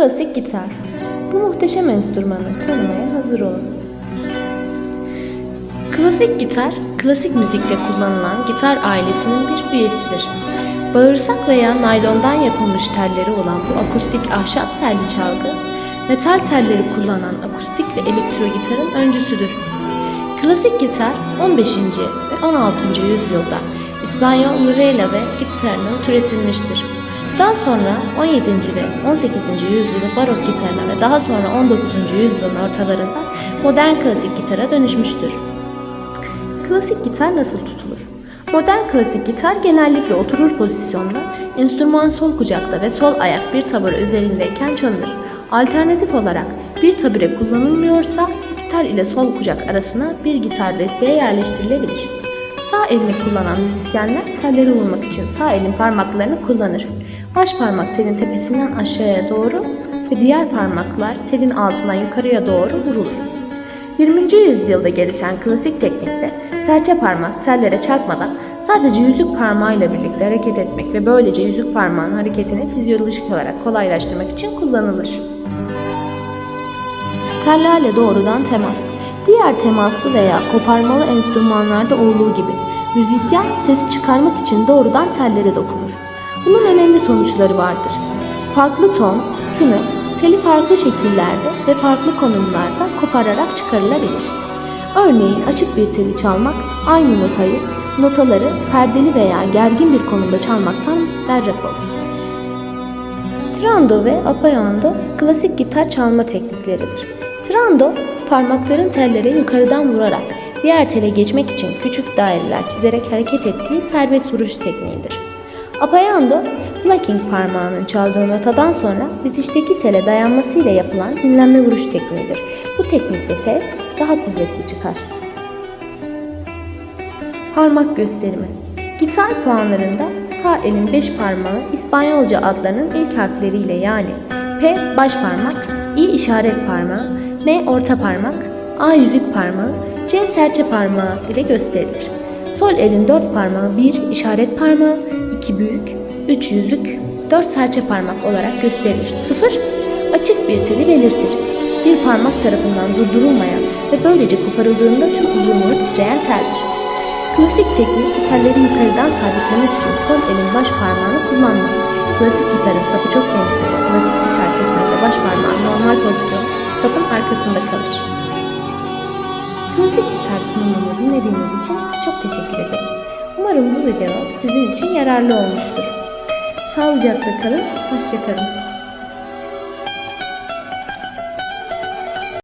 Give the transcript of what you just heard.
Klasik gitar. Bu muhteşem enstrümanı tanımaya hazır olun. Klasik gitar, klasik müzikte kullanılan gitar ailesinin bir üyesidir. Bağırsak veya naylondan yapılmış telleri olan bu akustik ahşap telli çalgı, metal telleri kullanan akustik ve elektro gitarın öncüsüdür. Klasik gitar 15. ve 16. yüzyılda İspanyol viola ve gitarının türetilmiştir. Daha sonra 17. ve 18. yüzyıl barok gitarına ve daha sonra 19. yüzyılın ortalarında modern klasik gitara dönüşmüştür. Klasik gitar nasıl tutulur? Modern klasik gitar genellikle oturur pozisyonda, enstrüman sol kucakta ve sol ayak bir tabure üzerindeyken çalınır. Alternatif olarak bir tabure kullanılmıyorsa gitar ile sol kucak arasına bir gitar desteği yerleştirilebilir. Sağ elini kullanan müzisyenler telleri vurmak için sağ elin parmaklarını kullanır. Baş parmak telin tepesinden aşağıya doğru ve diğer parmaklar telin altından yukarıya doğru vurulur. 20. yüzyılda gelişen klasik teknikte serçe parmak tellere çarpmadan sadece yüzük parmağıyla birlikte hareket etmek ve böylece yüzük parmağının hareketini fizyolojik olarak kolaylaştırmak için kullanılır. Tellerle doğrudan temas. Diğer temaslı veya koparmalı enstrümanlarda olduğu gibi müzisyen sesi çıkarmak için doğrudan tellere dokunur. Bunun önemli sonuçları vardır. Farklı ton, tını, teli farklı şekillerde ve farklı konumlarda kopararak çıkarılabilir. Örneğin açık bir teli çalmak aynı notayı, notaları perdeli veya gergin bir konumda çalmaktan berrak olur. Trando ve apayando klasik gitar çalma teknikleridir. Trando, parmakların tellere yukarıdan vurarak diğer tele geçmek için küçük daireler çizerek hareket ettiği serbest vuruş tekniğidir. Apayando, plucking parmağının çaldığı notadan sonra bitişteki tele dayanmasıyla yapılan dinlenme vuruş tekniğidir. Bu teknikte ses daha kuvvetli çıkar. Parmak gösterimi. Gitar puanlarında sağ elin beş parmağı İspanyolca adlarının ilk harfleriyle yani P baş parmak, İ işaret parmağı, M orta parmak, A yüzük parmağı, C serçe parmağı ile gösterilir. Sol elin dört parmağı bir işaret parmağı, iki büyük, üç yüzük, dört serçe parmak olarak gösterilir. Sıfır, açık bir teli belirtir. Bir parmak tarafından durdurulmayan ve böylece koparıldığında tüm uzunluğu titreyen teldir. Klasik teknik telleri yukarıdan sabitlemek için sol elin baş parmağını kullanmak. Klasik gitarın sapı çok geniştir ve klasik gitar tekniğinde baş parmağın normal pozisyon sapın arkasında kalır. Klasik gitar sunumumu dinlediğiniz için çok teşekkür ederim. Umarım bu video sizin için yararlı olmuştur. Sağlıcakla kalın, hoşçakalın.